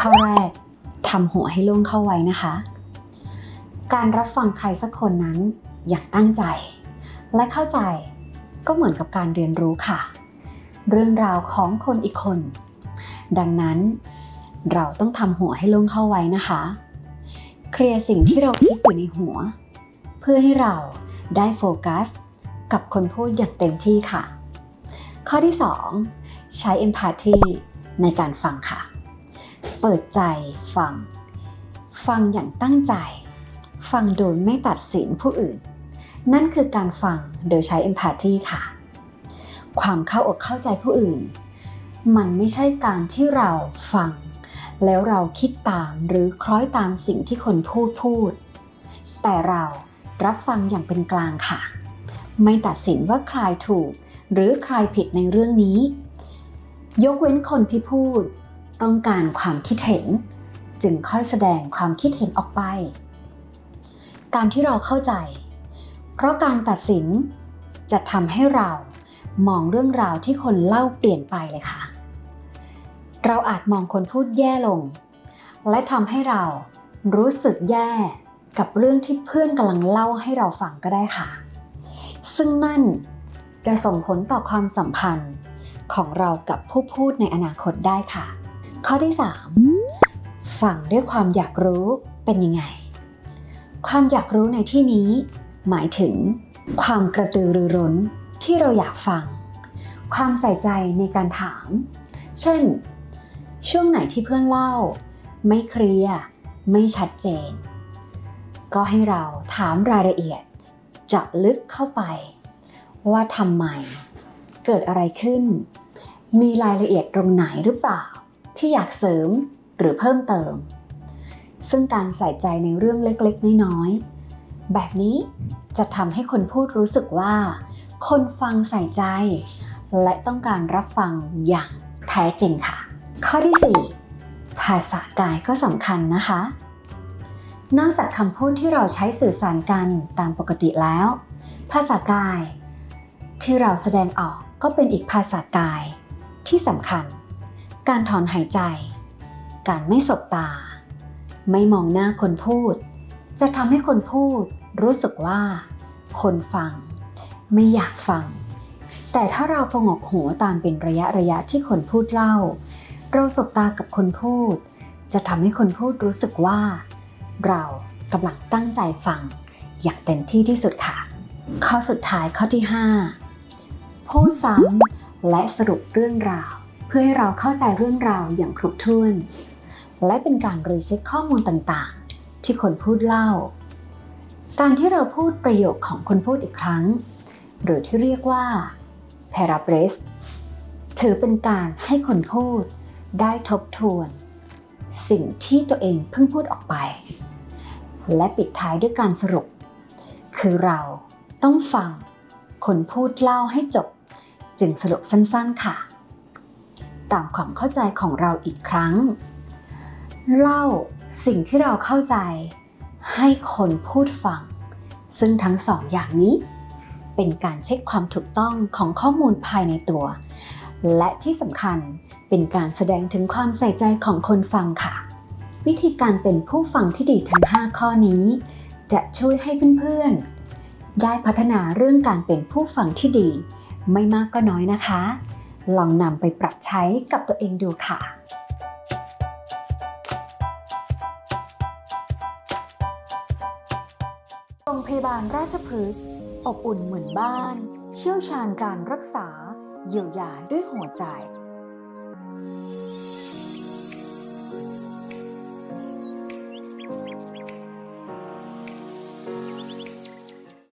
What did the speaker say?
ข้อแรกทำหัวให้โล่งเข้าไว้นะคะ การรับฟังใครสักคนนั้นอย่างตั้งใจ และเข้าใจก็เหมือนกับการเรียนรู้ค่ะ เรื่องราวของคนอีกคน ดังนั้นเราต้องทำหัวให้โล่งเข้าไว้นะคะ เคลียร์สิ่งที่เราคิดอยู่ในหัว เพื่อให้เราได้โฟกัส กับคนพูดอย่างเต็มที่ค่ะ ข้อที่ 2 ใช้ empathy ในการฟังค่ะ เปิดใจฟัง ฟังอย่างตั้งใจ ฟังโดยไม่ตัดสินผู้อื่น นั่นคือการฟังโดยใช้ empathy ค่ะ ความเข้าอกเข้าใจผู้อื่น มันไม่ใช่การที่เราฟัง แล้วเราคิดตามหรือคล้อยตามสิ่งที่คนพูดพูด แต่เรารับฟังอย่างเป็นกลางค่ะ ไม่ตัดสินว่าใครถูก หรือใครผิดในเรื่องนี้ ยกเว้นคนที่พูด ต้องการความคิดเห็น จึงค่อยแสดงความคิดเห็นออกไป การที่เราเข้าใจ เพราะการตัดสินจะทำให้เรามองเรื่องราวที่คนเล่าเปลี่ยนไปเลยค่ะ เราอาจมองคนพูดแย่ลง และทำให้เรารู้สึกแย่กับเรื่องที่เพื่อนกำลังเล่าให้เราฟังก็ได้ค่ะ ซึ่งนั่นจะส่งผลต่อความสัมพันธ์ของเรากับผู้พูดในอนาคตได้ค่ะ ข้อที่3ฟังด้วยความอยากรู้เป็นยังไง ความอยากรู้ในที่นี้ หมายถึง ความกระตือรือร้นที่เราอยากฟัง ความใส่ใจในการถาม เช่น ช่วงไหนที่เพื่อนเล่า ไม่เคลียร์ไม่ชัดเจน ก็ให้เราถามรายละเอียดจาะลึกเข้าไป ว่าทำไม เกิดอะไรขึ้น มีรายละเอียดตรงไหนหรือเปล่า ที่อยากเสริมหรือเพิ่มเติม ซึ่งการใส่ใจในเรื่องเล็กๆ น้อยๆ แบบนี้จะทำให้คนพูดรู้สึกว่า คนฟังใส่ใจ และต้องการรับฟังอย่างแท้จริงค่ะ ข้อที่ 4 ภาษากายก็สำคัญนะคะ นอกจากคำพูดที่เราใช้สื่อสารกันตามปกติแล้ว ภาษากาย ที่เราแสดงออกก็เป็นอีกภาษากายที่สำคัญ การถอนหายใจ การไม่สบตา ไม่มองหน้าคนพูด จะทำให้คนพูดรู้สึกว่า คนฟัง ไม่อยากฟัง แต่ถ้าเราพงกหัวตามเป็นระยะระยะที่คนพูดเล่า เราสบตากับคนพูด จะทำให้คนพูดรู้สึกว่า เรากำลังตั้งใจฟัง อย่างเต็มที่ที่สุดค่ะ ข้อสุดท้ายข้อที่ 5 พูดซ้ำและสรุปเรื่องราว เพื่อให้เราเข้าใจเรื่องราวอย่างครบถ้วน และเป็นการรีเช็คข้อมูลต่างๆ ที่คนพูดเล่า การที่เราพูดประโยคของคนพูดอีกครั้ง หรือที่เรียกว่า paraphrase ถือเป็นการให้คนพูดได้ทบทวน สิ่งที่ตัวเองเพิ่งพูดออกไป และปิดท้ายด้วยการสรุป คือเราต้องฟังคนพูดเล่าให้จบ จึงสรุปสั้นๆค่ะ ตามความเข้าใจของเราอีกครั้ง เล่าสิ่งที่เราเข้าใจ ให้คนพูดฟัง ซึ่งทั้งสองอย่างนี้ เป็นการเช็คความถูกต้องของข้อมูลภายในตัว และที่สำคัญเป็นการแสดงถึงความใส่ใจของคนฟังค่ะ วิธีการเป็นผู้ฟังที่ดีทั้ง 5 ข้อนี้ จะช่วยให้เพื่อนๆได้พัฒนาเรื่องการเป็นผู้ฟังที่ดี ไม่มากก็น้อยนะคะ ลองนำไปปรับใช้กับตัวเองดูค่ะโรงพยาบาลราชพฤกษ์อบอุ่นเหมือนบ้าน เชี่ยวชาญการรักษา เยียวยาด้วยหัวใจ